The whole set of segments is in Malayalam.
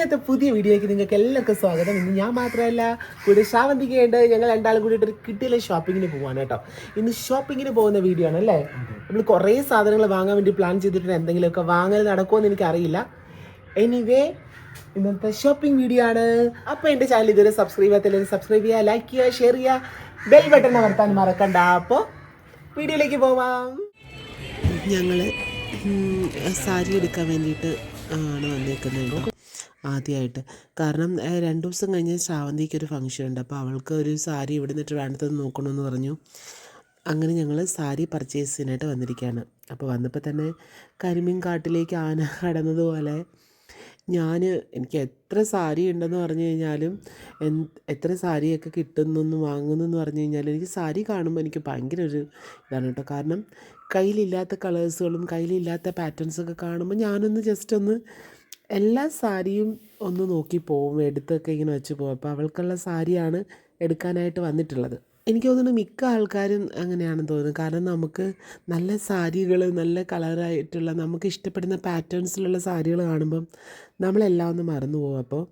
ഇന്നത്തെ പുതിയ വീഡിയോയ്ക്ക് നിങ്ങൾക്ക് എല്ലാവർക്കും സ്വാഗതം. ഇന്ന് ഞാൻ മാത്രമല്ല കൂടി ശ്രാവന്തികയുണ്ട്. ഞങ്ങൾ രണ്ടാളും കൂടിയിട്ട് ഒരു കിട്ടിയിലെ ഷോപ്പിങ്ങിന് പോവാണ് കേട്ടോ. ഇന്ന് ഷോപ്പിങ്ങിന് പോകുന്ന വീഡിയോ ആണ് അല്ലേ? നമ്മൾ കുറേ സാധനങ്ങൾ വാങ്ങാൻ വേണ്ടി പ്ലാൻ ചെയ്തിട്ടുണ്ട്. എന്തെങ്കിലുമൊക്കെ വാങ്ങൽ നടക്കുമോ എന്ന് എനിക്കറിയില്ല. എനിവേ ഇന്നത്തെ ഷോപ്പിംഗ് വീഡിയോ ആണ്. അപ്പോൾ എന്റെ ചാനൽ ഇതുവരെ സബ്സ്ക്രൈബ് ചെയ്യാത്ത സബ്സ്ക്രൈബ് ചെയ്യുക ലൈക്ക് ചെയ്യുക ഷെയർ ചെയ്യുക. ബെൽ ബട്ടൺ അമർത്താൻ മറക്കണ്ട. അപ്പോൾ വീഡിയോയിലേക്ക് പോവാം. ഞങ്ങൾ സാരി എടുക്കാൻ വേണ്ടിയിട്ട് ആണ് വന്നേക്കുന്നത് ആദ്യമായിട്ട് കാരണം രണ്ട് ദിവസം കഴിഞ്ഞ് ശ്രാവന്തിക്ക് ഒരു ഫംഗ്ഷൻ ഉണ്ട്. അപ്പോൾ അവൾക്ക് ഒരു സാരി ഇവിടെ നിന്നിട്ട് വേണ്ടത് നോക്കണമെന്ന് പറഞ്ഞു. അങ്ങനെ ഞങ്ങൾ സാരി പർച്ചേസിനായിട്ട് വന്നിരിക്കുകയാണ് അപ്പോൾ വന്നപ്പോൾ തന്നെ കരിമീൻ കാട്ടിലേക്ക് ആന കടന്നതുപോലെ ഞാൻ എനിക്ക് എത്ര സാരി ഉണ്ടെന്ന് പറഞ്ഞു കഴിഞ്ഞാലും എത്ര സാരിയൊക്കെ കിട്ടുന്നെന്ന് വാങ്ങുന്നെന്ന് പറഞ്ഞു കഴിഞ്ഞാൽ എനിക്ക് സാരി കാണുമ്പോൾ എനിക്ക് ഭയങ്കര ഒരു ഇതാണ് കേട്ടോ. കാരണം കയ്യിലില്ലാത്ത കളേഴ്സുകളും കയ്യിലില്ലാത്ത പാറ്റേൺസൊക്കെ കാണുമ്പോൾ ഞാനൊന്ന് ജസ്റ്റ് ഒന്ന് എല്ലാ സാരിയും ഒന്ന് നോക്കി പോവും എടുത്തൊക്കെ ഇങ്ങനെ വെച്ച് പോകും അപ്പോൾ അവൾക്കുള്ള സാരിയാണ് എടുക്കാനായിട്ട് വന്നിട്ടുള്ളത്. എനിക്ക് തോന്നുന്നു മിക്ക ആൾക്കാരും അങ്ങനെയാണെന്ന് തോന്നുന്നു. കാരണം നമുക്ക് നല്ല സാരികൾ നല്ല കളറായിട്ടുള്ള നമുക്ക് ഇഷ്ടപ്പെടുന്ന പാറ്റേൺസിലുള്ള സാരികൾ കാണുമ്പം നമ്മളെല്ലാം ഒന്ന് മറന്നു പോകും. അപ്പോൾ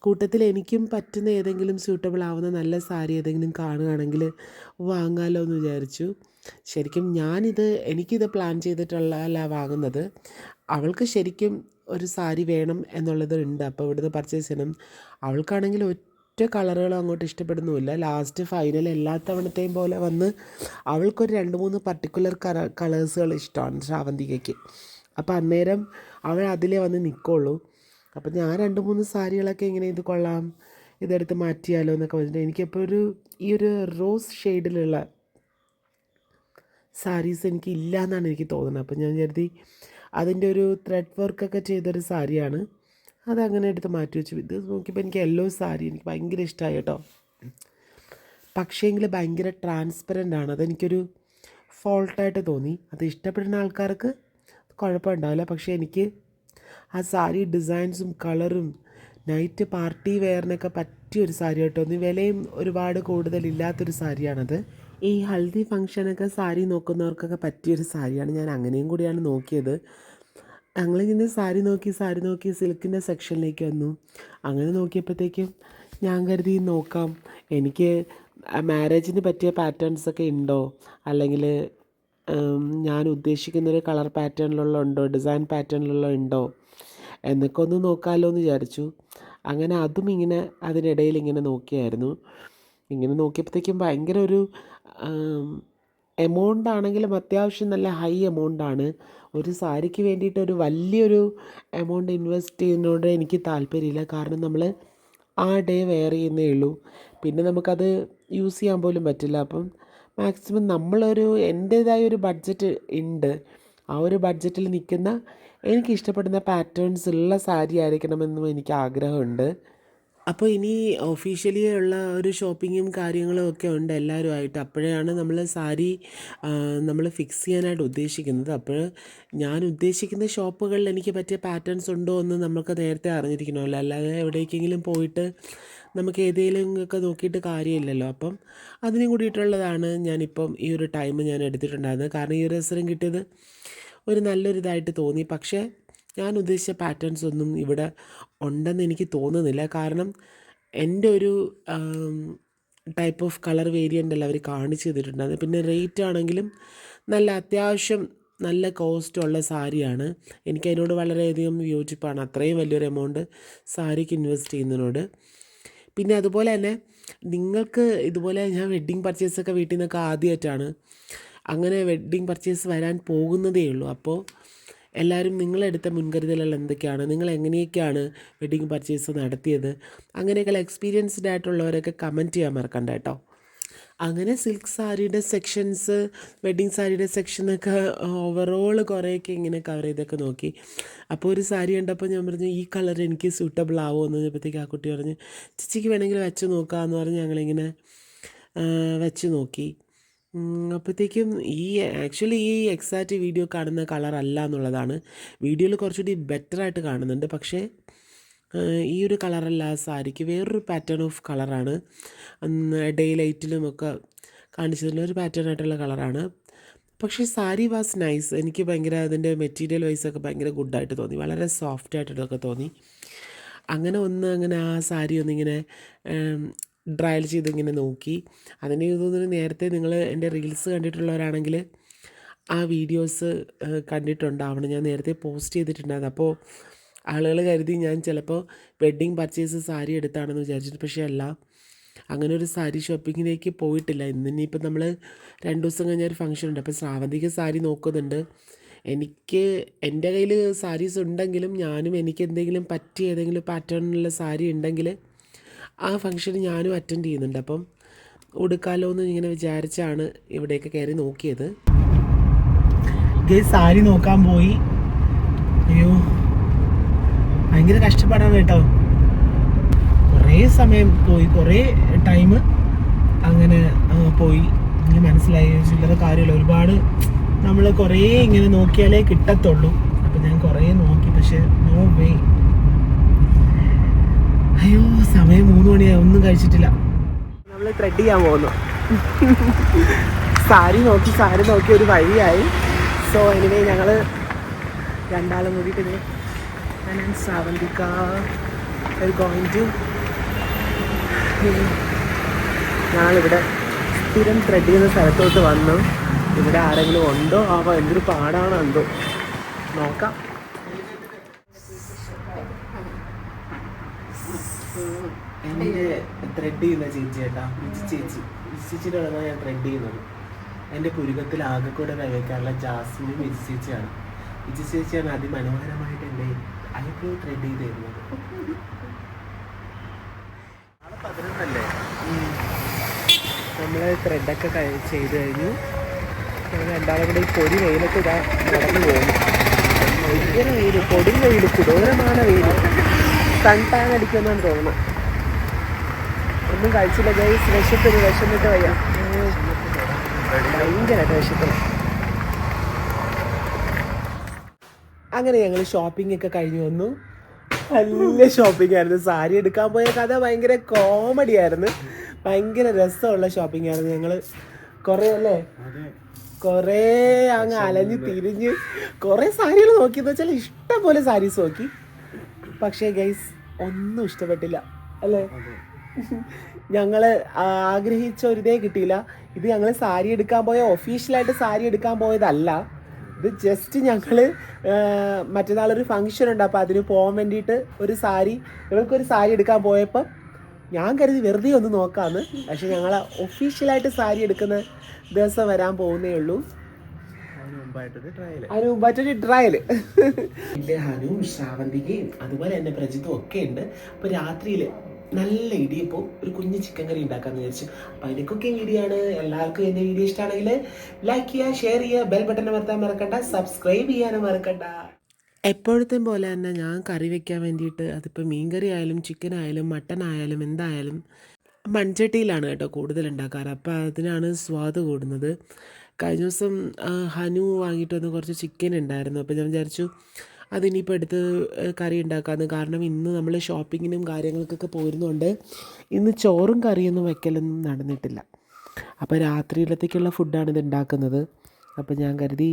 കൂട്ടത്തിൽ എനിക്കും പറ്റുന്ന ഏതെങ്കിലും സ്യൂട്ടബിൾ ആവുന്ന നല്ല സാരി ഏതെങ്കിലും കാണുകയാണെങ്കിൽ വാങ്ങാമല്ലോ എന്ന് വിചാരിച്ചു. ശരിക്കും ഞാനിത് എനിക്കിത് പ്ലാൻ ചെയ്തിട്ടുള്ള അല്ല വാങ്ങുന്നത്. അവൾക്ക് ശരിക്കും ഒരു സാരി വേണം എന്നുള്ളത് ഉണ്ട്. അപ്പോൾ ഇവിടുന്ന് പർച്ചേസ് ചെയ്യണം. അവൾക്കാണെങ്കിൽ ഒറ്റ കളറുകളും അങ്ങോട്ട് ഇഷ്ടപ്പെടുന്നുമില്ല. ലാസ്റ്റ് ഫൈനൽ എല്ലാ തവണത്തെയും പോലെ വന്ന് അവൾക്കൊരു രണ്ട് മൂന്ന് പർട്ടിക്കുലർ കള കളേഴ്സുകൾ ഇഷ്ടമാണ് ശ്രാവന്തികയ്ക്ക്. അപ്പോൾ അന്നേരം അവൾ അതിലേ വന്ന് നിൽക്കുള്ളൂ അപ്പം ഞാൻ രണ്ട് മൂന്ന് സാരികളൊക്കെ ഇങ്ങനെ ഇത് കൊള്ളാം ഇതെടുത്ത് മാറ്റിയാലോ എന്നൊക്കെ പറഞ്ഞിട്ട് എനിക്കിപ്പോൾ ഒരു ഈ ഒരു റോസ് ഷെയ്ഡിലുള്ള സാരീസ് എനിക്ക് ഇല്ല എന്നാണ് എനിക്ക് തോന്നുന്നത്. അപ്പം ഞാൻ കരുതി അതിന്റെ ഒരു ത്രെഡ് വർക്കൊക്കെ ചെയ്തൊരു സാരിയാണ്. അതങ്ങനെ എടുത്ത് മാറ്റി വെച്ചു. ഇത് നോക്കിയപ്പോൾ എനിക്ക് യെല്ലോ സാരി എനിക്ക് ഭയങ്കര ഇഷ്ടമായി കേട്ടോ. പക്ഷേങ്കിൽ ഭയങ്കര ട്രാൻസ്പെറന്റ് ആണ്. അതെനിക്കൊരു ഫോൾട്ടായിട്ട് തോന്നി. അത് ഇഷ്ടപ്പെടുന്ന ആൾക്കാർക്ക് കുഴപ്പമുണ്ടാവില്ല. പക്ഷേ എനിക്ക് ആ സാരി ഡിസൈൻസും കളറും നൈറ്റ് പാർട്ടി വെയറിനൊക്കെ പറ്റിയൊരു സാരി കേട്ടോ ഒന്ന് വിലയും ഒരുപാട് കൂടുതലില്ലാത്തൊരു സാരിയാണത്. ഈ ഹൽദി ഫങ്ഷനൊക്കെ സാരി നോക്കുന്നവർക്കൊക്കെ പറ്റിയൊരു സാരിയാണ്. ഞാൻ അങ്ങനെയും കൂടിയാണ് നോക്കിയത്. ഞങ്ങളിങ്ങനെ സാരി നോക്കി സാരി നോക്കി സിൽക്കിന്റെ സെക്ഷനിലേക്ക് വന്നു. അങ്ങനെ നോക്കിയപ്പോഴത്തേക്കും ഞാൻ കരുതി നോക്കാം എനിക്ക് മാരേജിന് പറ്റിയ പാറ്റേൺസ് ഒക്കെ ഉണ്ടോ? അല്ലെങ്കിൽ ഞാൻ ഉദ്ദേശിക്കുന്നൊരു കളർ പാറ്റേണിലുള്ള ഉണ്ടോ? ഡിസൈൻ പാറ്റേണിലുള്ള ഉണ്ടോ? എന്നൊക്കെ ഒന്ന് നോക്കാമല്ലോ എന്ന് വിചാരിച്ചു. അങ്ങനെ അതും ഇങ്ങനെ അതിനിടയിൽ ഇങ്ങനെ നോക്കിയായിരുന്നു. ഇങ്ങനെ നോക്കിയപ്പോഴത്തേക്കും ഭയങ്കര ഒരു എമൗണ്ട് ആണെങ്കിലും അത്യാവശ്യം നല്ല ഹൈ എമൗണ്ട് ആണ്. ഒരു സാരിക്ക് വേണ്ടിയിട്ട് ഒരു വലിയൊരു എമൗണ്ട് ഇൻവെസ്റ്റ് ചെയ്യുന്നതിനോട് എനിക്ക് താല്പര്യമില്ല. കാരണം നമ്മൾ ആ ഡേ വെയർ ചെയ്യുന്നേ ഉള്ളൂ. പിന്നെ നമുക്കത് യൂസ് ചെയ്യാൻ പോലും പറ്റില്ല. അപ്പം മാക്സിമം നമ്മളൊരു എന്റേതായ ഒരു ബഡ്ജറ്റ് ഉണ്ട്. ആ ഒരു ബഡ്ജറ്റിൽ നിൽക്കുന്ന എനിക്ക് ഇഷ്ടപ്പെടുന്ന പാറ്റേൺസ് ഉള്ള സാരി ആയിരിക്കണമെന്നും എനിക്ക് ആഗ്രഹമുണ്ട്. അപ്പോൾ ഇനി ഒഫീഷ്യലി ഉള്ള ഒരു ഷോപ്പിങ്ങും കാര്യങ്ങളും ഒക്കെ ഉണ്ട് എല്ലാവരുമായിട്ട് അപ്പോഴാണ് നമ്മൾ സാരി നമ്മൾ ഫിക്സ് ചെയ്യാനായിട്ട് ഉദ്ദേശിക്കുന്നത്. അപ്പോൾ ഞാൻ ഉദ്ദേശിക്കുന്ന ഷോപ്പുകളിൽ എനിക്ക് പറ്റിയ പാറ്റേൺസ് ഉണ്ടോ എന്ന് നമുക്ക് നേരത്തെ അറിഞ്ഞിരിക്കണമല്ലോ. അല്ലാതെ എവിടേക്കെങ്കിലും പോയിട്ട് നമുക്ക് ഏതെങ്കിലും ഒക്കെ നോക്കിയിട്ട് കാര്യമില്ലല്ലോ. അപ്പം അതിനും കൂടിയിട്ടുള്ളതാണ് ഞാനിപ്പം ഈ ഒരു ടൈം ഞാൻ എടുത്തിട്ടുണ്ടായിരുന്നത്. കാരണം ഈ ഒരു അവസരം കിട്ടിയത് ഒരു നല്ലൊരു ഇതായിട്ട് തോന്നി. പക്ഷേ ഞാൻ ഉദ്ദേശിച്ച പാറ്റേൺസ് ഒന്നും ഇവിടെ ഉണ്ടെന്ന് എനിക്ക് തോന്നുന്നില്ല. കാരണം എന്റെ ഒരു ടൈപ്പ് ഓഫ് കളർ വേരിയന്റ് അല്ല അവർ കാണിച്ചു തന്നിട്ടുണ്ടായിരുന്നു പിന്നെ റേറ്റ് ആണെങ്കിലും നല്ല അത്യാവശ്യം നല്ല കോസ്റ്റ് ഉള്ള സാരിയാണ്. എനിക്കതിനോട് വളരെയധികം വിയോജിപ്പാണ് അത്രയും വലിയൊരു എമൗണ്ട് സാരിക്ക് ഇൻവെസ്റ്റ് ചെയ്യുന്നതിനോട്. പിന്നെ അതുപോലെ തന്നെ നിങ്ങൾക്ക് ഇതുപോലെ ഞാൻ വെഡ്ഡിങ് പർച്ചേസൊക്കെ വീട്ടിൽ നിന്നൊക്കെ ആദ്യമായിട്ടാണ് അങ്ങനെ വെഡ്ഡിങ് പർച്ചേസ് വരാൻ പോകുന്നതേ ഉള്ളൂ. അപ്പോൾ എല്ലാവരും നിങ്ങളെടുത്ത മുൻകരുതലുകൾ എന്തൊക്കെയാണ്? നിങ്ങൾ എങ്ങനെയൊക്കെയാണ് വെഡിങ് പർച്ചേസ് നടത്തിയത്? അങ്ങനെയൊക്കെ എക്സ്പീരിയൻസ്ഡ് ആയിട്ടുള്ളവരൊക്കെ കമന്റ് ചെയ്യാൻ മറക്കണ്ട കേട്ടോ. അങ്ങനെ സിൽക്ക് സാരിയുടെ സെക്ഷൻസ് വെഡ്ഡിങ് സാരിയുടെ സെക്ഷനൊക്കെ ഓവറോൾ കുറേയൊക്കെ ഇങ്ങനെ കവർ ചെയ്തൊക്കെ നോക്കി. അപ്പോൾ ഒരു സാരി കണ്ടപ്പോൾ ഞാൻ പറഞ്ഞു ഈ കളർ എനിക്ക് സൂട്ടബിൾ ആവുമോ എന്ന് പറഞ്ഞപ്പോഴത്തേക്ക് ആ കുട്ടി പറഞ്ഞു ചിച്ചിക്ക് വേണമെങ്കിൽ വെച്ച് നോക്കാമെന്ന് പറഞ്ഞ് ഞങ്ങളിങ്ങനെ വെച്ച് നോക്കി. അപ്പോഴത്തേക്കും ഈ ആക്ച്വലി ഈ എക്സാക്റ്റ് വീഡിയോ കാണുന്ന കളർ അല്ല എന്നുള്ളതാണ്. വീഡിയോയിൽ കുറച്ചുകൂടി ബെറ്റർ ആയിട്ട് കാണുന്നുണ്ട്. പക്ഷേ ഈ ഒരു കളറല്ല സാരിക്ക് വേറൊരു പാറ്റേൺ ഓഫ് കളറാണ് ഡേ ലൈറ്റിലും ഒക്കെ കാണിച്ചതിൽ ഒരു പാറ്റേൺ ആയിട്ടുള്ള കളറാണ് പക്ഷേ സാരി വാസ് നൈസ് എനിക്ക് ഭയങ്കര അതിന്റെ മെറ്റീരിയൽ വൈസ് ഒക്കെ ഭയങ്കര ഗുഡായിട്ട് തോന്നി. വളരെ സോഫ്റ്റ് ആയിട്ടുള്ളതൊക്കെ തോന്നി. അങ്ങനെ ഒന്ന് അങ്ങനെ ആ സാരി ഒന്നിങ്ങനെ ഡ്രയൽ ചെയ്ത് ഇങ്ങനെ നോക്കി. അതിന് തോന്നുന്നു നേരത്തെ നിങ്ങൾ എന്റെ റീൽസ് കണ്ടിട്ടുള്ളവരാണെങ്കിൽ ആ വീഡിയോസ് കണ്ടിട്ടുണ്ടാവണം. ഞാൻ നേരത്തെ പോസ്റ്റ് ചെയ്തിട്ടുണ്ടായിരുന്നു. അപ്പോൾ ആളുകൾ കരുതി ഞാൻ ചിലപ്പോൾ വെഡ്ഡിങ് പർച്ചേസ് സാരി എടുത്താണെന്ന് വിചാരിച്ചിട്ട്. പക്ഷേ അല്ല അങ്ങനെ ഒരു സാരി ഷോപ്പിങ്ങിലേക്ക് പോയിട്ടില്ല. ഇന്ന് ഇനിയിപ്പോൾ നമ്മൾ രണ്ട് ദിവസം കഴിഞ്ഞ ഒരു ഫംഗ്ഷൻ ഉണ്ട്. അപ്പോൾ ശ്രാവന്തിക്ക് സാരി നോക്കുന്നുണ്ട്. എനിക്ക് എന്റെ കയ്യിൽ സാരീസ് ഉണ്ടെങ്കിലും ഞാനും എനിക്ക് എന്തെങ്കിലും പറ്റിയ ഏതെങ്കിലും പാറ്റേണിലുള്ള സാരി ഉണ്ടെങ്കിൽ ആ ഫംഗ്ഷന് ഞാനും അറ്റൻഡ് ചെയ്യുന്നുണ്ട്. അപ്പം ഉടുക്കാലോ എന്ന് ഇങ്ങനെ വിചാരിച്ചാണ് ഇവിടെയൊക്കെ കയറി നോക്കിയത്. സാരി നോക്കാൻ പോയി. അയ്യോ ഭയങ്കര കഷ്ടപ്പാടാണ് കേട്ടോ. കുറേ സമയം പോയി കുറേ ടൈം അങ്ങനെ പോയി. എനിക്ക് മനസ്സിലായി ചില്ലറ കാര്യമില്ല. ഒരുപാട് നമ്മൾ കുറേ ഇങ്ങനെ നോക്കിയാലേ കിട്ടത്തുള്ളൂ. അപ്പം ഞാൻ കുറേ നോക്കി പക്ഷെ നോ വേ അയ്യോ സമയം മൂന്ന് മണിയായി ഒന്നും കഴിച്ചിട്ടില്ല. നമ്മൾ ത്രെഡ് ചെയ്യാൻ പോകുന്നു സാരി നോക്കി സാരി നോക്കി ഒരു വഴിയായി. സോ എനിവേ ഞങ്ങൾ രണ്ടാളും ഇങ്ങനെ ഞാൻ സാവന്തിക്ക ഗോയിങ് ടു ഞങ്ങളിവിടെ സ്ഥിരം ത്രെഡ് ചെയ്യുന്ന സ്ഥലത്തോട്ട് വന്നു. ഇവിടെ ആരെങ്കിലും ഉണ്ടോ? ആവോ എന്തൊരു പാടാണോ എന്തോ നോക്കാം. എന്റെ ത്രെഡ് ചെയ്യുന്ന ചേച്ചി ചേട്ടാ വിജി ചേച്ചി വിജി ചേച്ചിയുടെ ആണ് ഞാൻ ത്രെഡ് ചെയ്യുന്നത്. എന്റെ പുരുകത്തിൽ ആകെ കൂടെ വയ്ക്കാനുള്ള ജാസ്മിനും വിജി ചേച്ചിയാണ്. വിജി ചേച്ചിയാണ് അതിമനോഹരമായിട്ട് എന്റെ ഐബ്രോ ത്രെഡ് ചെയ്ത് തരുന്നത്. നമ്മൾ ത്രെഡൊക്കെ ചെയ്ത് കഴിഞ്ഞു രണ്ടാളും കൂടെ ഈ പൊടി വെയിലൊക്കെ ഇതാ നടന്നു പോകുന്നു. ഭയങ്കര വെയിൽ പൊടി വെയിൽ കുടോരമാണ് വെയിൽ സൺ ടാൻ അടിക്കുമെന്നാണ് തോന്നുന്നത്. ഒന്നും കഴിച്ചില്ല. ഗൈസ് വിശപ്പിന് വിശന്നിട്ട് വയ്യ. ഭയങ്കരമായിട്ട് വിശപ്പിന്. അങ്ങനെ ഞങ്ങൾ ഷോപ്പിംഗ് ഒക്കെ കഴിഞ്ഞു വന്നു. നല്ല ഷോപ്പിംഗ് ആയിരുന്നു. സാരി എടുക്കാൻ പോയ കഥ ഭയങ്കര കോമഡി ആയിരുന്നു. ഭയങ്കര രസമുള്ള ഷോപ്പിംഗ് ആയിരുന്നു ഞങ്ങൾ കുറേ അല്ലേ? കുറേ അങ്ങ് അലഞ്ഞ് തിരിഞ്ഞ് കുറേ സാരികൾ നോക്കിയെന്ന് വെച്ചാൽ ഇഷ്ടം പോലെ സാരീസ് നോക്കി. പക്ഷേ ഗൈസ് ഒന്നും ഇഷ്ടപ്പെട്ടില്ല. അല്ലേ? ഞങ്ങൾ ആഗ്രഹിച്ച ഒരു ഇതേ കിട്ടിയില്ല. ഇത് ഞങ്ങൾ സാരി എടുക്കാൻ പോയ ഒഫീഷ്യലായിട്ട് സാരി എടുക്കാൻ പോയതല്ല. ഇത് ജസ്റ്റ് ഞങ്ങൾ മറ്റന്നാളൊരു ഫംഗ്ഷൻ ഉണ്ട്. അപ്പോൾ അതിന് പോകാൻ വേണ്ടിയിട്ട് ഒരു സാരി ഇവർക്കൊരു സാരി എടുക്കാൻ പോയപ്പോൾ ഞാൻ കരുതി വെറുതെ ഒന്ന് നോക്കാമെന്ന് പക്ഷെ ഞങ്ങൾ ഒഫീഷ്യലായിട്ട് സാരി എടുക്കുന്ന ദിവസം വരാൻ പോകുന്നേ ഉള്ളൂ. അതിന് മുമ്പായിട്ടൊരു ട്രയൽ എന്റെ ഹനുവും ശ്രാവന്തികയും അതുപോലെ തന്നെ പ്രജിത്തും ഒക്കെ ഉണ്ട്. അപ്പോൾ രാത്രിയിൽ നല്ല ഇടിയപ്പോൾ ഒരു കുഞ്ഞു ചിക്കൻ കറി ഉണ്ടാക്കാന്ന് വിചാരിച്ചു. അപ്പോൾ അതിന്റെ കുക്കിംഗ് വീഡിയോ ആണ് എല്ലാവർക്കും എന്റെ വീഡിയോ ഇഷ്ടമാണെങ്കിൽ ലൈക്ക് ചെയ്യുക ഷെയർ ചെയ്യുക ബെൽ ബട്ടൺ അമർത്താൻ മറക്കണ്ട സബ്സ്ക്രൈബ് ചെയ്യാനും മറക്കണ്ട. എപ്പോഴത്തെ പോലെ തന്നെ ഞാൻ കറി വെക്കാൻ വേണ്ടിയിട്ട് അതിപ്പോൾ മീൻ കറി ആയാലും ചിക്കൻ ആയാലും മട്ടൻ ആയാലും എന്തായാലും മൺചട്ടിയിലാണ് കേട്ടോ കൂടുതൽ ഉണ്ടാക്കാറ്. അപ്പോൾ അതിനാണ് സ്വാദ് കൂടുന്നത്. കഴിഞ്ഞ ദിവസം ഹനു വാങ്ങിയിട്ട് വന്ന് കുറച്ച് ചിക്കൻ ഉണ്ടായിരുന്നു അപ്പോൾ ഞാൻ വിചാരിച്ചു അതിനിപ്പോൾ എടുത്ത് കറി ഉണ്ടാക്കാമെന്ന് കാരണം ഇന്ന് നമ്മൾ ഷോപ്പിങ്ങിനും കാര്യങ്ങൾക്കൊക്കെ പോരുന്നുണ്ട് ഇന്ന് ചോറും കറിയൊന്നും വെക്കലൊന്നും നടന്നിട്ടില്ല. അപ്പോൾ രാത്രിയിലത്തേക്കുള്ള ഫുഡാണ് ഇത് ഉണ്ടാക്കുന്നത് അപ്പോൾ ഞാൻ കരുതി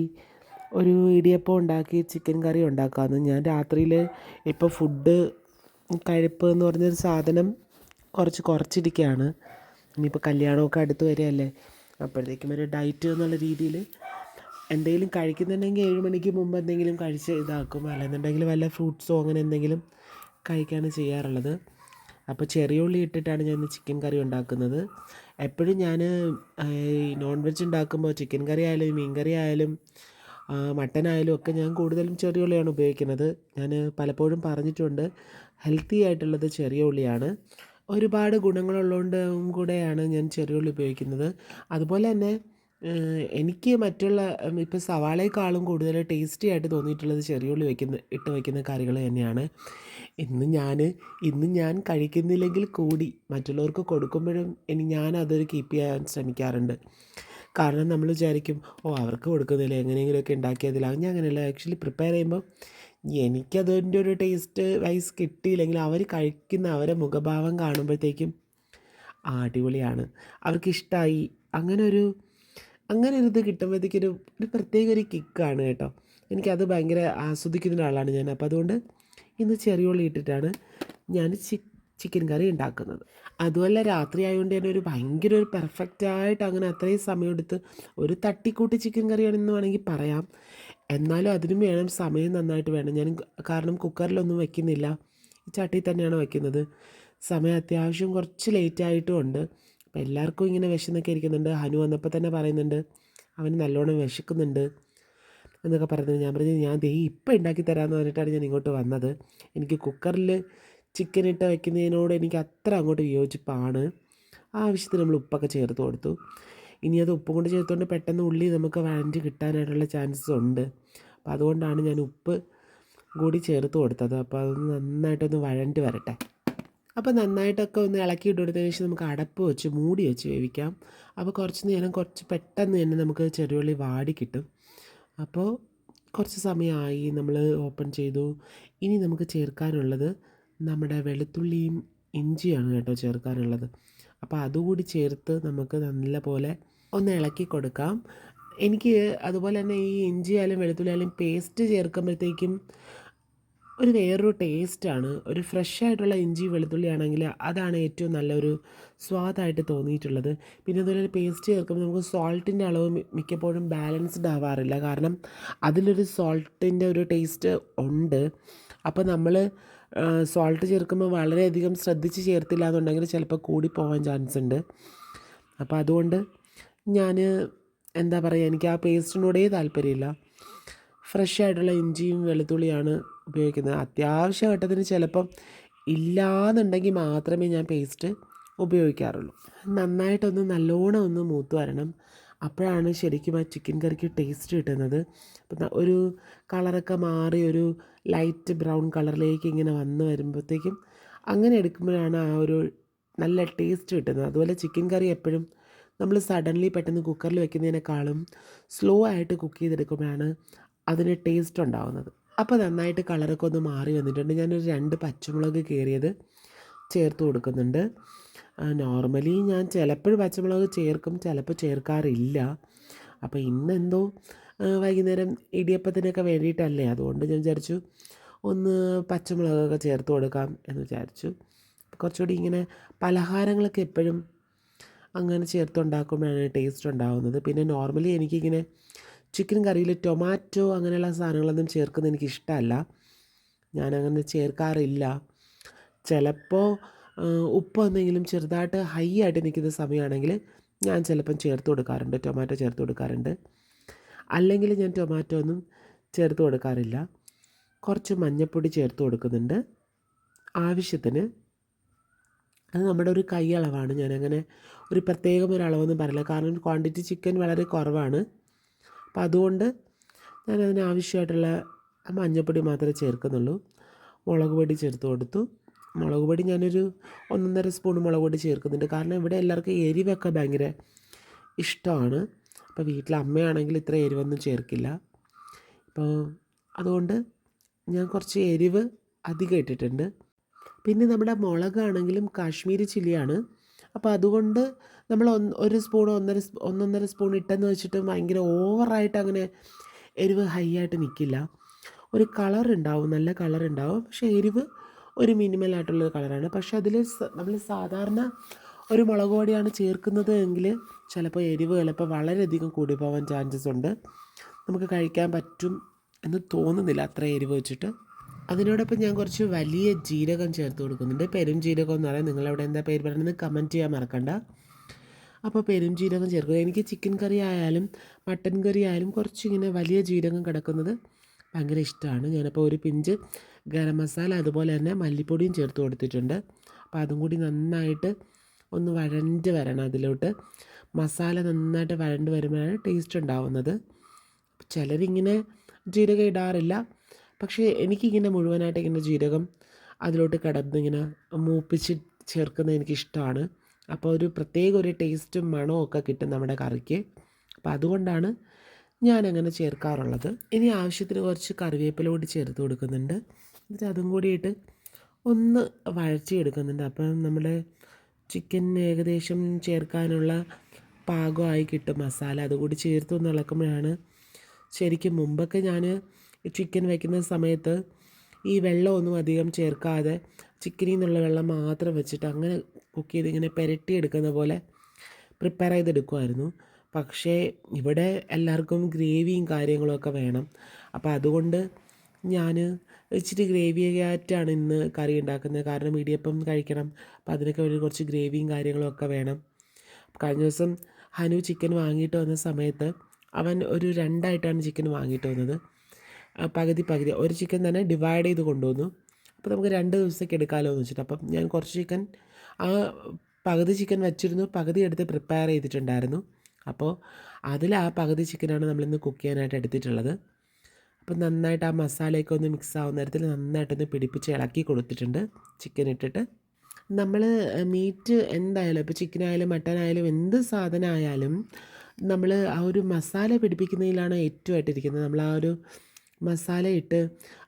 ഒരു ഇടിയപ്പം ഉണ്ടാക്കി ചിക്കൻ കറി ഉണ്ടാക്കാമെന്ന് ഞാൻ രാത്രിയിൽ ഇപ്പോൾ ഫുഡ് കഴിപ്പ് എന്ന് പറഞ്ഞൊരു സാധനം കുറച്ച് കുറച്ചിരിക്കുകയാണ് ഇനിയിപ്പോൾ കല്യാണമൊക്കെ അടുത്ത് വരികയല്ലേ. അപ്പോഴത്തേക്കും ഒരു ഡയറ്റ് എന്നുള്ള രീതിയിൽ എന്തെങ്കിലും കഴിക്കുന്നുണ്ടെങ്കിൽ ഏഴ് മണിക്ക് മുമ്പ് എന്തെങ്കിലും കഴിച്ച് ഇതാക്കും. അല്ലെന്നുണ്ടെങ്കിൽ വല്ല ഫ്രൂട്ട്സോ അങ്ങനെ എന്തെങ്കിലും കഴിക്കുകയാണ് ചെയ്യാറുള്ളത്. അപ്പോൾ ചെറിയ ഉള്ളി ഇട്ടിട്ടാണ് ഞാൻ ചിക്കൻ കറി ഉണ്ടാക്കുന്നത്. എപ്പോഴും ഞാൻ നോൺ വെജ് ഉണ്ടാക്കുമ്പോൾ ചിക്കൻ കറി ആയാലും മീൻ കറി ആയാലും മട്ടൻ ആയാലും ഒക്കെ ഞാൻ കൂടുതലും ചെറിയ ഉള്ളിയാണ് ഉപയോഗിക്കുന്നത്. ഞാൻ പലപ്പോഴും പറഞ്ഞിട്ടുണ്ട് ഹെൽത്തി ആയിട്ടുള്ളത് ചെറിയ ഉള്ളിയാണ്. ഒരുപാട് ഗുണങ്ങളുള്ളതുകൊണ്ടും കൂടെയാണ് ഞാൻ ചെറിയ ഉള്ളി ഉപയോഗിക്കുന്നത്. അതുപോലെ തന്നെ എനിക്ക് മറ്റുള്ള ഇപ്പോൾ സവാളയെക്കാളും കൂടുതൽ ടേസ്റ്റി ആയിട്ട് തോന്നിയിട്ടുള്ളത് ചെറിയ ഉള്ളി വയ്ക്കുന്ന ഇട്ട് വയ്ക്കുന്ന കറികൾ തന്നെയാണ്. ഇന്ന് ഞാൻ ഇന്ന് ഞാൻ കഴിക്കുന്നില്ലെങ്കിൽ കൂടി മറ്റുള്ളവർക്ക് കൊടുക്കുമ്പോഴും ഇനി ഞാൻ അതൊരു കീപ്പ് ചെയ്യാൻ ശ്രമിക്കാറുണ്ട്. കാരണം നമ്മൾ വിചാരിക്കും ഓ അവർക്ക് കൊടുക്കുന്നില്ല? എങ്ങനെയെങ്കിലുമൊക്കെ ഉണ്ടാക്കിയതില്ല ഞാൻ അങ്ങനെയല്ല. ആക്ച്വലി പ്രിപ്പയർ ചെയ്യുമ്പോൾ എനിക്കതിന്റെ ഒരു ടേസ്റ്റ് വൈസ് കിട്ടിയില്ലെങ്കിൽ അവർ കഴിക്കുന്ന അവരെ മുഖഭാവം കാണുമ്പോഴത്തേക്കും അടിപൊളിയാണ്. അവർക്ക് ഇഷ്ടമായി അങ്ങനെ ഒരു അങ്ങനെ ഒരു ഇത് കിട്ടുമ്പോഴത്തേക്കൊരു ഒരു പ്രത്യേക ഒരു കിക്കാണ് കേട്ടോ. എനിക്കത് ഭയങ്കര ആസ്വദിക്കുന്ന ഒരാളാണ് ഞാൻ. അപ്പോൾ അതുകൊണ്ട് ഇന്ന് ചെറിയ ഉള്ളി ഇട്ടിട്ടാണ് ഞാൻ ചി ചിക്കൻ കറി ഉണ്ടാക്കുന്നത്. അതുമല്ല രാത്രി ആയതുകൊണ്ട് തന്നെ ഒരു ഭയങ്കര ഒരു പെർഫെക്റ്റ് ആയിട്ട് അങ്ങനെ അത്രയും സമയമെടുത്ത് ഒരു തട്ടിക്കൂട്ടി ചിക്കൻ കറിയാണെന്ന് വേണമെങ്കിൽ പറയാം. എന്നാലും അതിനും വേണം സമയം നന്നായിട്ട് വേണം. ഞാൻ കാരണം കുക്കറിലൊന്നും വെക്കുന്നില്ല. ഈ ചട്ടിയിൽ തന്നെയാണ് വെക്കുന്നത്. സമയം അത്യാവശ്യം കുറച്ച് ലേറ്റ് ആയിട്ടും ഉണ്ട്. അപ്പോൾ എല്ലാവർക്കും ഇങ്ങനെ വിശന്നൊക്കെ ഇരിക്കുന്നുണ്ട്. ഹനു വന്നപ്പോൾ തന്നെ പറയുന്നുണ്ട് അവന് നല്ലോണം വിശക്കുന്നുണ്ട് എന്നൊക്കെ പറയുന്നത് ഞാൻ പറഞ്ഞു ഞാൻ ദേ ഇപ്പം ഉണ്ടാക്കി തരാമെന്ന് പറഞ്ഞിട്ടാണ് ഞാൻ ഇങ്ങോട്ട് വന്നത്. എനിക്ക് കുക്കറിൽ ചിക്കൻ ഇട്ട് വയ്ക്കുന്നതിനോട് എനിക്ക് അത്ര അങ്ങോട്ട് വിയോജിപ്പാണ് ആവശ്യത്തിന് നമ്മൾ ഉപ്പൊക്കെ ചേർത്ത് കൊടുത്തു. ഇനി അത് ഉപ്പ് കൊണ്ട് ചേർത്തുകൊണ്ട് പെട്ടെന്ന് ഉള്ളി നമുക്ക് വഴഞ്ഞ് കിട്ടാനായിട്ടുള്ള ചാൻസസ് ഉണ്ട്. അപ്പോൾ അതുകൊണ്ടാണ് ഞാൻ ഉപ്പ് കൂടി ചേർത്ത് കൊടുത്തത്. അപ്പോൾ അതൊന്ന് നന്നായിട്ടൊന്ന് വഴണ്ട് വരട്ടെ. അപ്പോൾ നന്നായിട്ടൊക്കെ ഒന്ന് ഇളക്കി കൊടുത്തതിന് ശേഷം നമുക്ക് അടപ്പ് വെച്ച് മൂടി വെച്ച് വേവിക്കാം. അപ്പോൾ കുറച്ച് നേരം കുറച്ച് പെട്ടെന്ന് തന്നെ നമുക്ക് ചെറിയുള്ളി വാടി കിട്ടും. അപ്പോൾ കുറച്ച് സമയമായി നമ്മൾ ഓപ്പൺ ചെയ്തു. ഇനി നമുക്ക് ചേർക്കാനുള്ളത് നമ്മുടെ വെളുത്തുള്ളിയും ഇഞ്ചിയാണ് കേട്ടോ ചേർക്കാനുള്ളത്. അപ്പോൾ അതുകൂടി ചേർത്ത് നമുക്ക് നല്ല പോലെ ഒന്ന് ഇളക്കി കൊടുക്കാം. എനിക്ക് അതുപോലെ തന്നെ ഈ ഇഞ്ചി ആയാലും വെളുത്തുള്ളി ആയാലും പേസ്റ്റ് ചേർക്കുമ്പോഴത്തേക്കും ഒരു വേറൊരു ടേസ്റ്റാണ് ഒരു ഫ്രഷ് ആയിട്ടുള്ള ഇഞ്ചി വെളുത്തുള്ളി ആണെങ്കിൽ അതാണ് ഏറ്റവും നല്ലൊരു സ്വാദായിട്ട് തോന്നിയിട്ടുള്ളത്. പിന്നെ അതുപോലെ പേസ്റ്റ് ചേർക്കുമ്പോൾ നമുക്ക് സോൾട്ടിന്റെ അളവ് മിക്കപ്പോഴും ബാലൻസ്ഡ് ആവാറില്ല. കാരണം അതിലൊരു സോൾട്ടിന്റെ ഒരു ടേസ്റ്റ് ഉണ്ട്. അപ്പോൾ നമ്മൾ സോൾട്ട് ചേർക്കുമ്പോൾ വളരെയധികം ശ്രദ്ധിച്ച് ചേർത്തില്ല എന്നുണ്ടെങ്കിൽ ചിലപ്പോൾ കൂടി പോകാൻ ചാൻസ് ഉണ്ട്. അപ്പോൾ അതുകൊണ്ട് ഞാൻ എന്താ പറയുക എനിക്ക് ആ പേസ്റ്റിനോടേ താല്പര്യമില്ല. ഫ്രഷ് ആയിട്ടുള്ള ഇഞ്ചിയും വെളുത്തുള്ളിയാണ് ഉപയോഗിക്കുന്നത്. അത്യാവശ്യ ചിലപ്പം ഇല്ലാന്നുണ്ടെങ്കിൽ മാത്രമേ ഞാൻ പേസ്റ്റ് ഉപയോഗിക്കാറുള്ളൂ. നന്നായിട്ടൊന്ന് നല്ലോണം ഒന്ന് മൂത്ത് വരണം. അപ്പോഴാണ് ശരിക്കും ആ ചിക്കൻ കറിക്ക് ടേസ്റ്റ് കിട്ടുന്നത്. ഒരു കളറൊക്കെ മാറി ഒരു ലൈറ്റ് ബ്രൗൺ കളറിലേക്ക് ഇങ്ങനെ വന്ന് വരുമ്പോഴത്തേക്കും അങ്ങനെ എടുക്കുമ്പോഴാണ് ആ ഒരു നല്ല ടേസ്റ്റ് കിട്ടുന്നത്. അതുപോലെ ചിക്കൻ കറി എപ്പോഴും നമ്മൾ സഡൻലി പെട്ടെന്ന് കുക്കറിൽ വെക്കുന്നതിനേക്കാളും സ്ലോ ആയിട്ട് കുക്ക് ചെയ്തെടുക്കുമ്പോഴാണ് അതിന് ടേസ്റ്റ് ഉണ്ടാവുന്നത്. അപ്പോൾ നന്നായിട്ട് കളറൊക്കെ ഒന്ന് മാറി വന്നിട്ടുണ്ട്. ഞാനൊരു രണ്ട് പച്ചമുളക് കയറിയത് ചേർത്ത് കൊടുക്കുന്നുണ്ട്. നോർമലി ഞാൻ ചിലപ്പോൾ പച്ചമുളക് ചേർക്കും ചിലപ്പോൾ ചേർക്കാറില്ല. അപ്പോൾ ഇന്നെന്തോ വൈകുന്നേരം ഇടിയപ്പത്തിനൊക്കെ വേണ്ടിയിട്ടല്ലേ? അതുകൊണ്ട് ഞാൻ വിചാരിച്ചു ഒന്ന് പച്ചമുളകൊക്കെ ചേർത്ത് കൊടുക്കാം എന്ന് വിചാരിച്ചു. കുറച്ചുകൂടി ഇങ്ങനെ പലഹാരങ്ങളൊക്കെ എപ്പോഴും അങ്ങനെ ചേർത്തുണ്ടാക്കുമ്പോഴാണ് ടേസ്റ്റ് ഉണ്ടാകുന്നത് പിന്നെ നോർമലി എനിക്കിങ്ങനെ ചിക്കൻ കറിയിൽ ടൊമാറ്റോ അങ്ങനെയുള്ള സാധനങ്ങളൊന്നും ചേർക്കുന്നത് എനിക്ക് ഇഷ്ടമല്ല ഞാനങ്ങനെ ചേർക്കാറില്ല. ചിലപ്പോൾ ഉപ്പ് എന്തെങ്കിലും ചെറുതായിട്ട് ഹൈ ആയിട്ട് നിൽക്കുന്ന സമയമാണെങ്കിൽ ഞാൻ ചിലപ്പം ചേർത്ത് കൊടുക്കാറുണ്ട്. ടൊമാറ്റോ ചേർത്ത് കൊടുക്കാറുണ്ട്. അല്ലെങ്കിൽ ഞാൻ ടൊമാറ്റോ ഒന്നും ചേർത്ത് കൊടുക്കാറില്ല. കുറച്ച് മഞ്ഞൾപ്പൊടി ചേർത്ത് കൊടുക്കുന്നുണ്ട്. ആവശ്യത്തിന് അത് നമ്മുടെ ഒരു കൈ അളവാണ്. ഞാനങ്ങനെ ഒരു പ്രത്യേകം ഒരു അളവൊന്നും പറയില്ല. കാരണം ക്വാണ്ടിറ്റി ചിക്കൻ വളരെ കുറവാണ്. അപ്പോൾ അതുകൊണ്ട് ഞാൻ അതിന് ആവശ്യമായിട്ടുള്ള മഞ്ഞൾപ്പൊടി മാത്രമേ ചേർക്കുന്നുള്ളൂ. മുളക് പൊടി ചേർത്ത് കൊടുത്തു. മുളക് പൊടി ഞാനൊരു ഒന്നൊന്നര സ്പൂൺ മുളക് പൊടി ചേർക്കുന്നുണ്ട്. കാരണം ഇവിടെ എല്ലാവർക്കും എരിവൊക്കെ ഭയങ്കര ഇഷ്ടമാണ്. അപ്പോൾ വീട്ടിലെ അമ്മയാണെങ്കിൽ ഇത്ര എരിവൊന്നും ചേർക്കില്ല. അപ്പോൾ അതുകൊണ്ട് ഞാൻ കുറച്ച് എരിവ് അധികം ഇട്ടിട്ടുണ്ട്. പിന്നെ നമ്മുടെ മുളകാണെങ്കിലും കാശ്മീരി ചില്ലിയാണ്. അപ്പോൾ അതുകൊണ്ട് നമ്മൾ ഒരു സ്പൂൺ ഒന്നര ഒന്നൊന്നര സ്പൂൺ ഇട്ടെന്ന് വെച്ചിട്ട് ഭയങ്കര ഓവറായിട്ട് അങ്ങനെ എരിവ് ഹൈ ആയിട്ട് നിൽക്കില്ല ഒരു കളർ ഉണ്ടാവും നല്ല കളർ ഉണ്ടാവും. പക്ഷേ എരിവ് ഒരു മിനിമൽ ആയിട്ടുള്ളൊരു കളറാണ്. പക്ഷേ അതിൽ നമ്മൾ സാധാരണ ഒരു മുളക് പൊടിയാണ് ചേർക്കുന്നത് എങ്കിൽ ചിലപ്പോൾ എരിവ് ചിലപ്പോൾ വളരെയധികം കൂടി പോകാൻ ചാൻസസ് ഉണ്ട്. നമുക്ക് കഴിക്കാൻ പറ്റും എന്ന് തോന്നുന്നില്ല അത്ര എരിവ് വെച്ചിട്ട്. അതിനോടൊപ്പം ഞാൻ കുറച്ച് വലിയ ജീരകം ചേർത്ത് കൊടുക്കുന്നുണ്ട്. പെരും ജീരകം എന്ന് പറയാം. നിങ്ങളവിടെ എന്താ പേര് പറയുന്നത് കമന്റ് ചെയ്യാൻ മറക്കണ്ട. അപ്പോൾ പെരും ജീരകം ചേർക്കുക. എനിക്ക് ചിക്കൻ കറി ആയാലും മട്ടൻ കറി ആയാലും കുറച്ചിങ്ങനെ വലിയ ജീരകം കിടക്കുന്നത് ഭയങ്കര ഇഷ്ടമാണ്. ഞാനപ്പോൾ ഒരു പിഞ്ച് ഗരം മസാല അതുപോലെ തന്നെ മല്ലിപ്പൊടിയും ചേർത്ത് കൊടുത്തിട്ടുണ്ട്. അപ്പോൾ അതും കൂടി നന്നായിട്ട് ഒന്ന് വഴണ്ട് വരണം അതിലോട്ട്. മസാല നന്നായിട്ട് വഴണ്ട് വരുമ്പോഴാണ് ടേസ്റ്റ് ഉണ്ടാവുന്നത്. ചിലരിങ്ങനെ ജീരകം ഇടാറില്ല. പക്ഷേ എനിക്കിങ്ങനെ മുഴുവനായിട്ട് ഇങ്ങനെ ജീരകം അതിലോട്ട് കടന്ന് ഇങ്ങനെ മൂപ്പിച്ച് ചേർക്കുന്നത് എനിക്കിഷ്ടമാണ്. അപ്പോൾ ഒരു പ്രത്യേക ഒരു ടേസ്റ്റും മണവും ഒക്കെ കിട്ടും നമ്മുടെ കറിക്ക്. അപ്പോൾ അതുകൊണ്ടാണ് ഞാനങ്ങനെ ചേർക്കാറുള്ളത്. ഇനി ആവശ്യത്തിന് കുറച്ച് കറിവേപ്പില കൂടി ചേർത്ത് കൊടുക്കുന്നുണ്ട്. എന്നിട്ട് അതും കൂടിയിട്ട് ഒന്ന് വഴച്ചെടുക്കുന്നുണ്ട് അപ്പം നമ്മുടെ ചിക്കൻ ഏകദേശം ചേർക്കാനുള്ള പാകമായി കിട്ടും മസാല. അതുകൂടി ചേർത്ത് ഒന്ന് ഇളക്കുമ്പോഴാണ് ശരിക്കും മുമ്പൊക്കെ ഞാൻ ചിക്കൻ വയ്ക്കുന്ന സമയത്ത് ഈ വെള്ളമൊന്നും അധികം ചേർക്കാതെ ചിക്കനിൽ നിന്നുള്ള വെള്ളം മാത്രം വെച്ചിട്ട് അങ്ങനെ കുക്ക് ചെയ്ത് ഇങ്ങനെ പുരട്ടിയെടുക്കുന്ന പോലെ പ്രിപ്പയർ ചെയ്തെടുക്കുമായിരുന്നു പക്ഷേ ഇവിടെ എല്ലാവർക്കും ഗ്രേവിയും കാര്യങ്ങളൊക്കെ വേണം. അപ്പോൾ അതുകൊണ്ട് ഞാൻ ഇച്ചിരി ഗ്രേവി ആയിട്ടാണ് ഇന്ന് കറി ഉണ്ടാക്കുന്നത്. കാരണം ഇടിയപ്പം കഴിക്കണം. അപ്പോൾ അതിനൊക്കെ വേണ്ടി കുറച്ച് ഗ്രേവിയും കാര്യങ്ങളൊക്കെ വേണം. കഴിഞ്ഞ ദിവസം ഹനു ചിക്കൻ വാങ്ങിയിട്ട് വന്ന സമയത്ത് അവൻ ഒരു രണ്ടായിട്ടാണ് ചിക്കൻ വാങ്ങിയിട്ട് വന്നത്. പകുതി പകുതി. ഒരു ചിക്കൻ തന്നെ ഡിവൈഡ് ചെയ്ത് കൊണ്ടുവന്നു. അപ്പോൾ നമുക്ക് രണ്ട് ദിവസത്തേക്ക് എടുക്കാമല്ലോ എന്ന് വെച്ചിട്ട്. അപ്പം ഞാൻ കുറച്ച് ചിക്കൻ ആ പകുതി ചിക്കൻ വെച്ചിരുന്നു. പകുതി എടുത്ത് പ്രിപ്പയർ ചെയ്തിട്ടുണ്ടായിരുന്നു. അപ്പോൾ അതിൽ ആ പകുതി ചിക്കനാണ് നമ്മളിന്ന് കുക്ക് ചെയ്യാനായിട്ട് എടുത്തിട്ടുള്ളത്. അപ്പോൾ നന്നായിട്ട് ആ മസാലയൊക്കെ ഒന്ന് മിക്സ് ആവുന്ന തരത്തിൽ നന്നായിട്ടൊന്ന് പിടിപ്പിച്ച് ഇളക്കി കൊടുത്തിട്ടുണ്ട് ചിക്കൻ ഇട്ടിട്ട്. നമ്മൾ മീറ്റ് എന്തായാലും ഇപ്പോൾ ചിക്കൻ ആയാലും മട്ടൻ ആയാലും എന്ത് സാധനമായാലും നമ്മൾ ആ ഒരു മസാല പിടിപ്പിക്കുന്നതിലാണ് ഏറ്റവും ആയിട്ടിരിക്കുന്നത് നമ്മൾ ആ ഒരു മസാല ഇട്ട്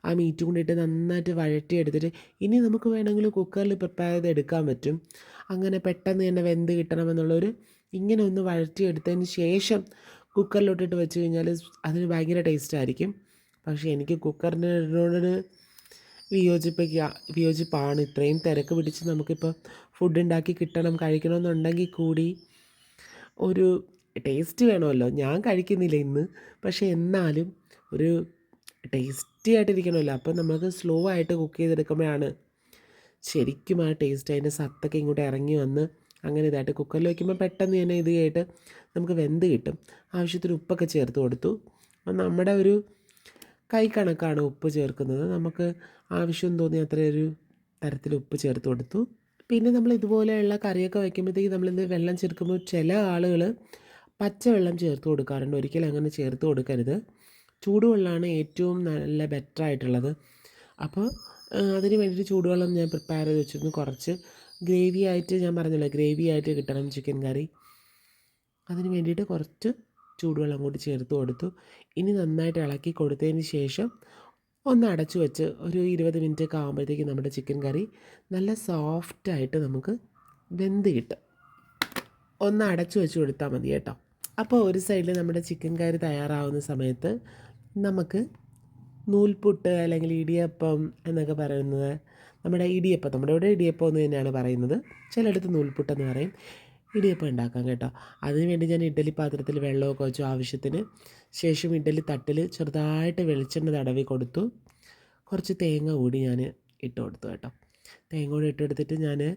ആ മീറ്റ് കൊണ്ടിട്ട് നന്നായിട്ട് വഴറ്റി എടുത്തിട്ട് ഇനി നമുക്ക് വേണമെങ്കിൽ കുക്കറിൽ പ്രിപ്പയർ ചെയ്ത് എടുക്കാൻ പറ്റും. അങ്ങനെ പെട്ടെന്ന് തന്നെ വെന്ത് കിട്ടണമെന്നുള്ളൊരു ഇങ്ങനെ ഒന്ന് വഴറ്റിയെടുത്തതിന് ശേഷം കുക്കറിലോട്ടിട്ട് വെച്ച് കഴിഞ്ഞാൽ അതിന് ഭയങ്കര ടേസ്റ്റ് ആയിരിക്കും. പക്ഷേ എനിക്ക് കുക്കറിനോടൊരു വിയോജിപ്പൊക്കെ വിയോജിപ്പാണ്. ഇത്രയും തിരക്ക് പിടിച്ച് നമുക്കിപ്പോൾ ഫുഡ് ഉണ്ടാക്കി കിട്ടണം കഴിക്കണമെന്നുണ്ടെങ്കിൽ കൂടി ഒരു ടേസ്റ്റ് വേണമല്ലോ. ഞാൻ കഴിക്കുന്നില്ല ഇന്ന്. പക്ഷേ എന്നാലും ഒരു ടേസ്റ്റി ആയിട്ടിരിക്കണമല്ലോ. അപ്പം നമുക്ക് സ്ലോ ആയിട്ട് കുക്ക് ചെയ്തെടുക്കുമ്പോഴാണ് ശരിക്കും ആ ടേസ്റ്റ് അതിന്റെ സത്തൊക്കെ ഇങ്ങോട്ട് ഇറങ്ങി വന്ന് അങ്ങനെ ഇതായിട്ട് കുക്കറിൽ വയ്ക്കുമ്പോൾ പെട്ടെന്ന് തന്നെ ഇത് കേട്ട് നമുക്ക് വെന്ത് കിട്ടും. ആവശ്യത്തിന് ഉപ്പൊക്കെ ചേർത്ത് കൊടുത്തു. അപ്പം നമ്മുടെ ഒരു കൈ കണക്കാണ് ഉപ്പ് ചേർക്കുന്നത്. നമുക്ക് ആവശ്യം തോന്നി അത്ര ഒരു തരത്തിൽ ഉപ്പ് ചേർത്ത് കൊടുത്തു. പിന്നെ നമ്മൾ ഇതുപോലെയുള്ള കറിയൊക്കെ വയ്ക്കുമ്പോഴത്തേക്ക് നമ്മളിത് വെള്ളം ചേർക്കുമ്പോൾ ചില ആളുകൾ പച്ചവെള്ളം ചേർത്ത് കൊടുക്കാറുണ്ട്. ഒരിക്കലും അങ്ങനെ ചേർത്ത് കൊടുക്കരുത്. ചൂടുവെള്ളമാണ് ഏറ്റവും നല്ല ബെറ്റർ ആയിട്ടുള്ളത് അപ്പോൾ അതിന് വേണ്ടിയിട്ട് ചൂടുവെള്ളം ഞാൻ പ്രിപ്പയർ ചെയ്ത് വെച്ചിരുന്നു. കുറച്ച് ഗ്രേവി ആയിട്ട് ഞാൻ പറഞ്ഞല്ലോ ഗ്രേവി ആയിട്ട് കിട്ടണം ചിക്കൻ കറി. അതിന് വേണ്ടിയിട്ട് കുറച്ച് ചൂടുവെള്ളം കൂടി ചേർത്ത് കൊടുത്തു. ഇനി നന്നായിട്ട് ഇളക്കി കൊടുത്തതിന് ശേഷം ഒന്ന് അടച്ചു വെച്ച് ഒരു ഇരുപത് മിനിറ്റ് ഒക്കെ ആകുമ്പോഴത്തേക്ക് നമ്മുടെ ചിക്കൻ കറി നല്ല സോഫ്റ്റായിട്ട് നമുക്ക് വെന്ത് കിട്ടും. ഒന്ന് അടച്ചു വെച്ച് കൊടുത്താൽ മതി കേട്ടോ. അപ്പോൾ ഒരു സൈഡിൽ നമ്മുടെ ചിക്കൻ കറി തയ്യാറാവുന്ന സമയത്ത് നമുക്ക് നൂൽപുട്ട് അല്ലെങ്കിൽ ഇടിയപ്പം എന്നൊക്കെ പറയുന്നത് നമ്മുടെ ഇടിയപ്പം നമ്മുടെ ഇവിടെ ഇടിയപ്പം എന്ന് തന്നെയാണ് പറയുന്നത്. ചിലയിടത്ത് നൂൽപുട്ടെന്ന് പറയും. ഇടിയപ്പം ഉണ്ടാക്കാം കേട്ടോ. അതിനുവേണ്ടി ഞാൻ ഇഡ്ഡലി പാത്രത്തിൽ വെള്ളമൊക്കെ വെച്ചു ആവശ്യത്തിന്. ശേഷം ഇഡ്ഡലി തട്ടിൽ ചെറുതായിട്ട് വെളിച്ചെണ്ണ തടവി കൊടുത്തു. കുറച്ച് തേങ്ങ കൂടി ഞാൻ ഇട്ട് കൊടുത്തു കേട്ടോ. തേങ്ങ കൂടി ഇട്ടെടുത്തിട്ട് ഞാൻ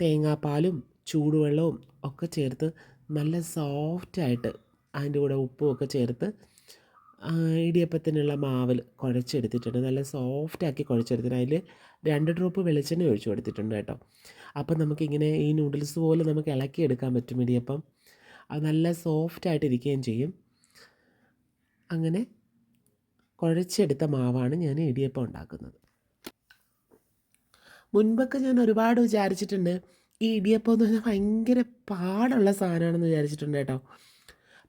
തേങ്ങാപ്പാലും ചൂടുവെള്ളവും ഒക്കെ ചേർത്ത് നല്ല സോഫ്റ്റായിട്ട് അതിന്റെ കൂടെ ഉപ്പും ഒക്കെ ചേർത്ത് ഇടിയപ്പത്തിനുള്ള മാവിൽ കുഴച്ചെടുത്തിട്ടുണ്ട്. നല്ല സോഫ്റ്റാക്കി കുഴച്ചെടുത്തിട്ട് അതിൽ രണ്ട് ഡ്രോപ്പ് വെളിച്ചെണ്ണ ഒഴിച്ചു കൊടുത്തിട്ടുണ്ട് കേട്ടോ. അപ്പം നമുക്കിങ്ങനെ ഈ നൂഡിൽസ് പോലെ നമുക്ക് ഇളക്കിയെടുക്കാൻ പറ്റും ഇടിയപ്പം. അത് നല്ല സോഫ്റ്റായിട്ട് ഇരിക്കുകയും ചെയ്യും. അങ്ങനെ കുഴച്ചെടുത്ത മാവാണ് ഞാൻ ഇടിയപ്പം ഉണ്ടാക്കുന്നത്. മുൻപൊക്കെ ഞാൻ ഒരുപാട് വിചാരിച്ചിട്ടുണ്ട് ഈ ഇടിയപ്പം എന്ന് പറഞ്ഞാൽ ഭയങ്കര പാടുള്ള സാധനമാണെന്ന് വിചാരിച്ചിട്ടുണ്ട് കേട്ടോ.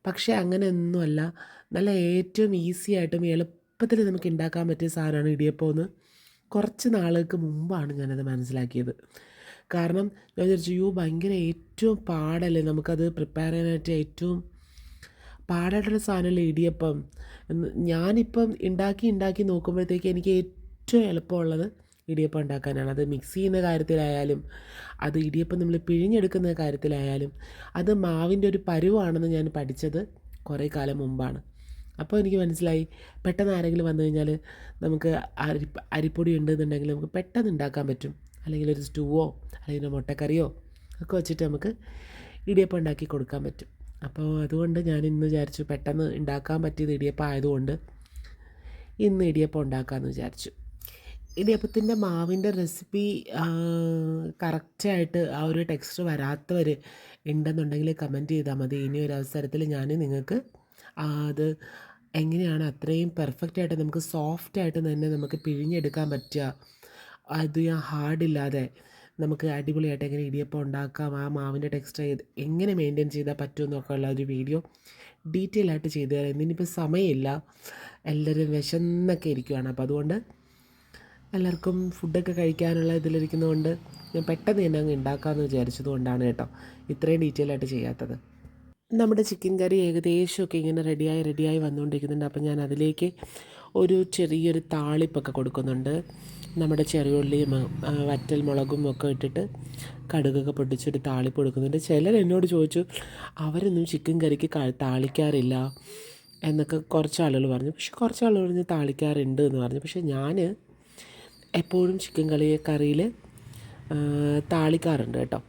പക്ഷേ അങ്ങനെയൊന്നുമല്ല. നല്ല ഏറ്റവും ഈസി ആയിട്ടും എളുപ്പത്തിൽ നമുക്ക് ഉണ്ടാക്കാൻ പറ്റിയ സാധനമാണ് ഇടിയപ്പം എന്ന് കുറച്ച് നാളുകൾക്ക് മുമ്പാണ് ഞാനത് മനസ്സിലാക്കിയത്. കാരണം ഞാൻ വിചാരിച്ചു യു ഭയങ്കര ഏറ്റവും പാടല്ലേ നമുക്കത് പ്രിപ്പയർ ചെയ്യാനായിട്ട് ഏറ്റവും പാടായിട്ടുള്ള സാധനമല്ലേ ഇടിയപ്പം? ഞാനിപ്പം ഉണ്ടാക്കി ഉണ്ടാക്കി നോക്കുമ്പോഴത്തേക്ക് എനിക്ക് ഏറ്റവും എളുപ്പമുള്ളത് ഇടിയപ്പം ഉണ്ടാക്കാനാണ്. അത് മിക്സ് ചെയ്യുന്ന കാര്യത്തിലായാലും അത് ഇടിയപ്പം നമ്മൾ പിഴിഞ്ഞെടുക്കുന്ന കാര്യത്തിലായാലും അത് മാവിന്റെ ഒരു പരുവാണെന്ന് ഞാൻ പഠിച്ചത് കുറേ കാലം മുമ്പാണ്. അപ്പോൾ എനിക്ക് മനസ്സിലായി പെട്ടെന്ന് ആരെങ്കിലും വന്നു കഴിഞ്ഞാൽ നമുക്ക് അരി അരിപ്പൊടി ഉണ്ടെന്നുണ്ടെങ്കിൽ നമുക്ക് പെട്ടെന്ന് ഉണ്ടാക്കാൻ പറ്റും. അല്ലെങ്കിൽ ഒരു സ്റ്റൂവോ അല്ലെങ്കിൽ ഒരു മുട്ടക്കറിയോ ഒക്കെ വെച്ചിട്ട് നമുക്ക് ഇടിയപ്പം ഉണ്ടാക്കി കൊടുക്കാൻ പറ്റും. അപ്പോൾ അതുകൊണ്ട് ഞാൻ ഇന്ന് വിചാരിച്ചു പെട്ടെന്ന് ഉണ്ടാക്കാൻ പറ്റിയത് ഇടിയപ്പം ആയതുകൊണ്ട് ഇന്ന് ഇടിയപ്പം ഉണ്ടാക്കാമെന്ന് വിചാരിച്ചു. ഇടിയപ്പത്തിന്റെ മാവിന്റെ റെസിപ്പി കറക്റ്റായിട്ട് ആ ഒരു ടെക്സ്റ്റ് വരാത്തവർ ഉണ്ടെന്നുണ്ടെങ്കിൽ കമന്റ് ചെയ്താൽ മതി. ഇനി ഒരു അവസരത്തിൽ ഞാൻ നിങ്ങൾക്ക് അത് എങ്ങനെയാണ് അത്രയും പെർഫെക്റ്റായിട്ട് നമുക്ക് സോഫ്റ്റായിട്ട് തന്നെ നമുക്ക് പിഴിഞ്ഞെടുക്കാൻ പറ്റുക. അത് ഞാൻ ഹാർഡില്ലാതെ നമുക്ക് അടിപൊളിയായിട്ട് എങ്ങനെ ഇടിയപ്പം ഉണ്ടാക്കാം ആ മാവിന്റെ ടെക്സ്റ്റ് എങ്ങനെ മെയിന്റെയിൻ ചെയ്താൽ പറ്റുമെന്നൊക്കെ ഉള്ള ഒരു വീഡിയോ ഡീറ്റെയിൽ ആയിട്ട് ചെയ്തു തരാം. ഇന്നിപ്പോൾ സമയമില്ല. എല്ലാവരും വിശന്നൊക്കെ ഇരിക്കുകയാണ് അപ്പോൾ അതുകൊണ്ട് എല്ലാവർക്കും ഫുഡൊക്കെ കഴിക്കാനുള്ള ഇതിലിരിക്കുന്നതുകൊണ്ട് ഞാൻ പെട്ടെന്ന് തന്നെ അങ്ങ് ഉണ്ടാക്കാമെന്ന് വിചാരിച്ചത് കൊണ്ടാണ് കേട്ടോ ഇത്രയും ഡീറ്റെയിൽ ആയിട്ട് ചെയ്യാത്തത്. നമ്മുടെ ചിക്കൻ കറി ഏകദേശമൊക്കെ ഇങ്ങനെ റെഡിയായി റെഡിയായി വന്നുകൊണ്ടിരിക്കുന്നുണ്ട്. അപ്പം ഞാൻ അതിലേക്ക് ഒരു ചെറിയൊരു താളിപ്പൊക്കെ കൊടുക്കുന്നുണ്ട്. നമ്മുടെ ചെറിയുള്ളിയും വറ്റൽ മുളകും ഒക്കെ ഇട്ടിട്ട് കടുകൊക്കെ പൊട്ടിച്ചൊരു താളിപ്പ് കൊടുക്കുന്നുണ്ട്. ചിലർ എന്നോട് ചോദിച്ചു അവരൊന്നും ചിക്കൻ കറിക്ക് താളിക്കാറില്ല എന്നൊക്കെ കുറച്ച് ആളുകൾ പറഞ്ഞു. പക്ഷെ കുറച്ച് ആളുകൾ പറഞ്ഞു താളിക്കാറുണ്ട് എന്ന് പറഞ്ഞു. പക്ഷെ ഞാൻ എപ്പോഴും ചിക്കൻ കളി കറിയിൽ താളിക്കാറുണ്ട് കേട്ടോ.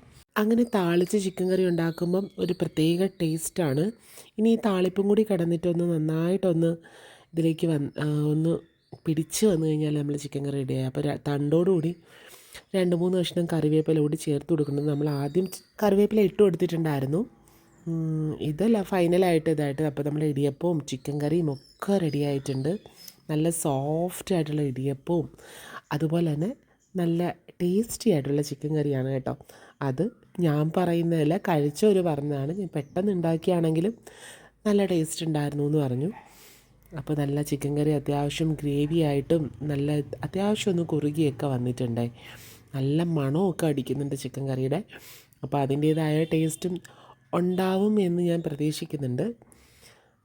അങ്ങനെ താളിച്ച് ചിക്കൻ കറി ഉണ്ടാക്കുമ്പം ഒരു പ്രത്യേക ടേസ്റ്റാണ് ഇനി ഈ താളിപ്പും കൂടി കിടന്നിട്ടൊന്ന് നന്നായിട്ടൊന്ന് ഇതിലേക്ക് വന്ന് ഒന്ന് പിടിച്ച് വന്നു കഴിഞ്ഞാൽ നമ്മൾ ചിക്കൻ കറി ഇടുക അപ്പോൾ തണ്ടോടുകൂടി രണ്ട് മൂന്ന് കഷ്ണം കറിവേപ്പില കൂടി ചേർത്ത് കൊടുക്കുന്നത് നമ്മൾ ആദ്യം കറിവേപ്പില ഇട്ട് കൊടുത്തിട്ടുണ്ടായിരുന്നു. ഇതല്ല ഫൈനലായിട്ട് ഇതായിട്ട് അപ്പോൾ നമ്മൾ ഇടിയപ്പവും ചിക്കൻ കറിയും ഒക്കെ റെഡി ആയിട്ടുണ്ട്. നല്ല സോഫ്റ്റ് ആയിട്ടുള്ള ഇടിയപ്പവും അതുപോലെ തന്നെ നല്ല ടേസ്റ്റി ആയിട്ടുള്ള ചിക്കൻ കറിയാണ് കേട്ടോ. അത് ഞാൻ പറയുന്നതല്ല കഴിച്ചവർ പറഞ്ഞതാണ്. ഞാൻ പെട്ടെന്ന് ഉണ്ടാക്കിയാണെങ്കിലും നല്ല ടേസ്റ്റ് ഉണ്ടായിരുന്നു എന്ന് പറഞ്ഞു. അപ്പോൾ നല്ല ചിക്കൻ കറി അത്യാവശ്യം ഗ്രേവി ആയിട്ടും നല്ല അത്യാവശ്യം ഒന്ന് കുറുകിയൊക്കെ വന്നിട്ടുണ്ടേ. നല്ല മണമൊക്കെ അടിക്കുന്നുണ്ട് ചിക്കൻ കറിയുടെ. അപ്പോൾ അതിന്റേതായ ടേസ്റ്റും ഉണ്ടാവും എന്ന് ഞാൻ പ്രതീക്ഷിക്കുന്നുണ്ട്.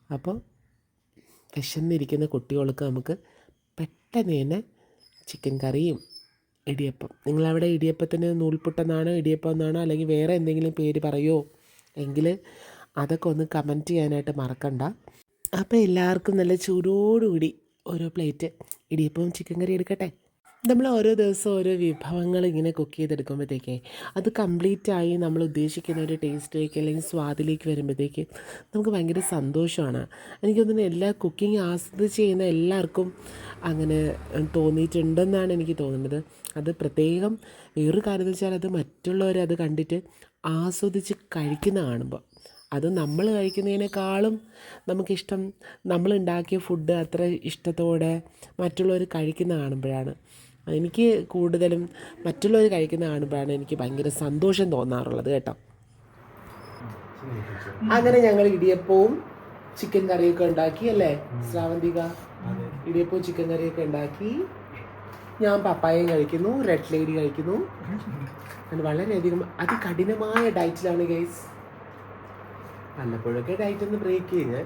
അപ്പോൾ വിശന്നിരിക്കുന്ന കുട്ടികൾക്ക് നമുക്ക് പെട്ടെന്ന് തന്നെ ചിക്കൻ കറിയും ഇടിയപ്പം. നിങ്ങളവിടെ ഇടിയപ്പത്തിന് നൂൽപുട്ടെന്നാണോ ഇടിയപ്പം എന്നാണോ അല്ലെങ്കിൽ വേറെ എന്തെങ്കിലും പേര് പറയുമോ എങ്കിൽ അതൊക്കെ ഒന്ന് കമന്റ് ചെയ്യാനായിട്ട് മറക്കണ്ട. അപ്പോൾ എല്ലാവർക്കും നല്ല ചൂടോടുകൂടി ഓരോ പ്ലേറ്റ് ഇടിയപ്പവും ചിക്കൻ കറി എടുക്കട്ടെ? നമ്മൾ ഓരോ ദിവസവും ഓരോ വിഭവങ്ങൾ ഇങ്ങനെ കുക്ക് ചെയ്തെടുക്കുമ്പോഴത്തേക്ക് അത് കംപ്ലീറ്റ് ആയി നമ്മൾ ഉദ്ദേശിക്കുന്ന ഒരു ടേസ്റ്റിലേക്ക് അല്ലെങ്കിൽ സ്വാദിലേക്ക് വരുമ്പോഴത്തേക്ക് നമുക്ക് ഭയങ്കര സന്തോഷമാണ്. എനിക്ക് തോന്നുന്നു എല്ലാ കുക്കിംഗ് ആസ്വദിച്ച് ചെയ്യുന്ന എല്ലാവർക്കും അങ്ങനെ തോന്നിയിട്ടുണ്ടെന്നാണ് എനിക്ക് തോന്നുന്നത്. അത് പ്രത്യേകം വേറൊരു കാര്യം വെച്ചാൽ അത് മറ്റുള്ളവർ അത് കണ്ടിട്ട് ആസ്വദിച്ച് കഴിക്കുന്ന കാണുമ്പോൾ അത് നമ്മൾ കഴിക്കുന്നതിനേക്കാളും നമുക്കിഷ്ടം നമ്മളുണ്ടാക്കിയ ഫുഡ് അത്ര ഇഷ്ടത്തോടെ മറ്റുള്ളവർ കഴിക്കുന്ന കാണുമ്പോഴാണ്. എനിക്ക് കൂടുതലും മറ്റുള്ളവർ കഴിക്കുന്ന കാണുമ്പോഴാണ് എനിക്ക് ഭയങ്കര സന്തോഷം തോന്നാറുള്ളത് കേട്ടോ. അങ്ങനെ ഞങ്ങൾ ഇടിയപ്പവും ചിക്കൻ കറിയൊക്കെ ഉണ്ടാക്കി അല്ലേ? ശ്രാവന്തിക? ഇടിയപ്പവും ചിക്കൻ കറിയൊക്കെ ഉണ്ടാക്കി. ഞാൻ പപ്പായയും കഴിക്കുന്നു റെഡ് ലേഡി കഴിക്കുന്നു. ഞാൻ വളരെയധികം അതികഠിനമായ ഡയറ്റിലാണ് ഗൈസ് വല്ലപ്പോഴൊക്കെ ഡയറ്റ് ഒന്ന് ബ്രേക്ക് ചെയ്യും. ഞാൻ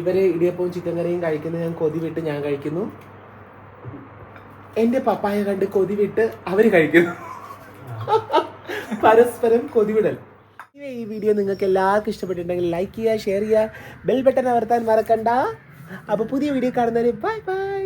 ഇവർ ഇടിയപ്പവും ചിക്കൻ കറിയും കഴിക്കുന്നത് ഞാൻ കൊതി വിട്ട് ഞാൻ കഴിക്കുന്നു. എന്റെ പപ്പായ കണ്ട് കൊതിവിട്ട് അവർ കഴിക്കുന്നു. പരസ്പരം കൊതിവിടൽ. ഈ വീഡിയോ നിങ്ങൾക്ക് എല്ലാവർക്കും ഇഷ്ടപ്പെട്ടിട്ടുണ്ടെങ്കിൽ ലൈക്ക് ചെയ്യുക ഷെയർ ചെയ്യുക ബെൽ ബട്ടൺ അമർത്താൻ മറക്കണ്ട. അപ്പോൾ പുതിയ വീഡിയോ കാണുന്നവരെ ബൈ ബൈ